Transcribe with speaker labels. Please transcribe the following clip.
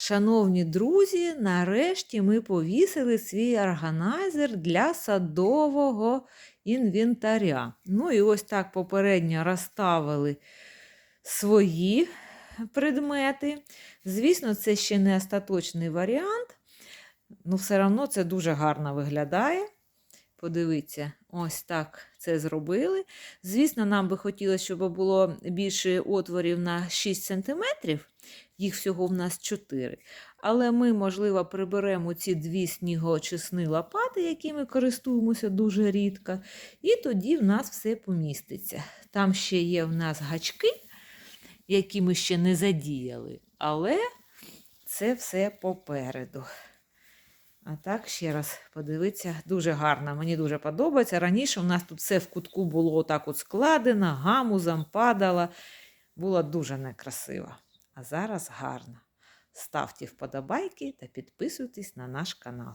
Speaker 1: Шановні друзі, нарешті ми повісили свій органайзер для садового інвентаря. Ну і ось так попередньо розставили свої предмети. Звісно, це ще не остаточний варіант, але все одно це дуже гарно виглядає. Подивіться, ось так це зробили. Звісно, нам би хотілося, щоб було більше отворів на 6 см, їх всього в нас 4. Але ми, можливо, приберемо ці дві снігоочисні лопати, якими користуємося дуже рідко, і тоді в нас все поміститься. Там ще є в нас гачки, які ми ще не задіяли, але це все попереду. А так, ще раз подивіться, дуже гарно. Мені дуже подобається. Раніше у нас тут все в кутку було отак от складено, гамузом падало. Було дуже некрасиво. А зараз гарно. Ставте вподобайки та підписуйтесь на наш канал.